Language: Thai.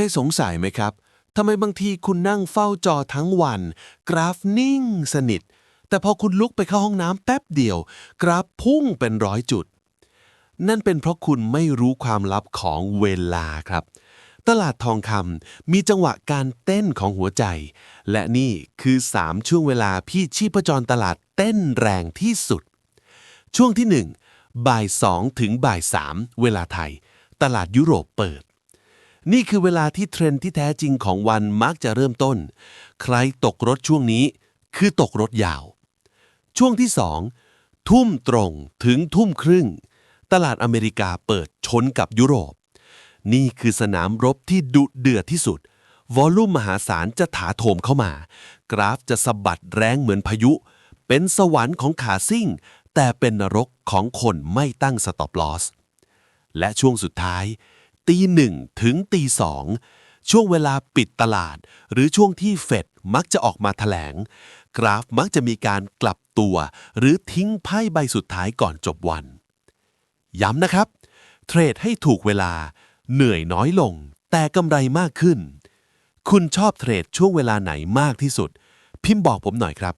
เคยสงสัยไหมครับทำไมบางทีคุณนั่งเฝ้าจอทั้งวัน กราฟนิ่งสนิท แต่พอคุณลุกไปเข้าห้องน้ำแป๊บเดียว กราฟพุ่งเป็นร้อยจุด นั่นเป็นเพราะคุณไม่รู้ความลับของเวลาครับ ตลาดทองคำมีจังหวะการเต้นของหัวใจ และนี่คือ 3 ช่วงเวลาพี่ชีพจรตลาดเต้นแรงที่สุด ช่วงที่ 1 บ่าย 2 ถึงบ่าย 3 เวลาไทย ตลาดยุโรปเปิด นี่คือเวลาที่เทรนด์ที่แท้จริงของวันมักจะเริ่มต้น ใครตกรถช่วงนี้ คือตกรถยาว ช่วงที่ 2 ทุ่มตรงถึงทุ่มครึ่ง ตลาดอเมริกาเปิดชนกับยุโรป นี่คือสนามรบที่ดุเดือดที่สุด วอลลุ่มมหาศาลจะถาโถมเข้ามา กราฟจะสะบัดแรงเหมือนพายุ เป็นสวรรค์ของขาซิ่ง แต่เป็นนรกของคนไม่ตั้งสต็อปลอสและช่วงสุดท้าย ตีหนึ่งถึงตีสองช่วงเวลาปิดตลาด หรือช่วงที่เฟดมักจะออกมาแถลง กราฟมักจะมีการกลับตัว หรือทิ้งไพ่ใบสุดท้ายก่อนจบวัน ย้ำนะครับ เทรดให้ถูกเวลา เหนื่อยน้อยลง แต่กำไรมากขึ้น คุณชอบเทรดช่วงเวลาไหนมากที่สุด พิมพ์บอกผมหน่อยครับ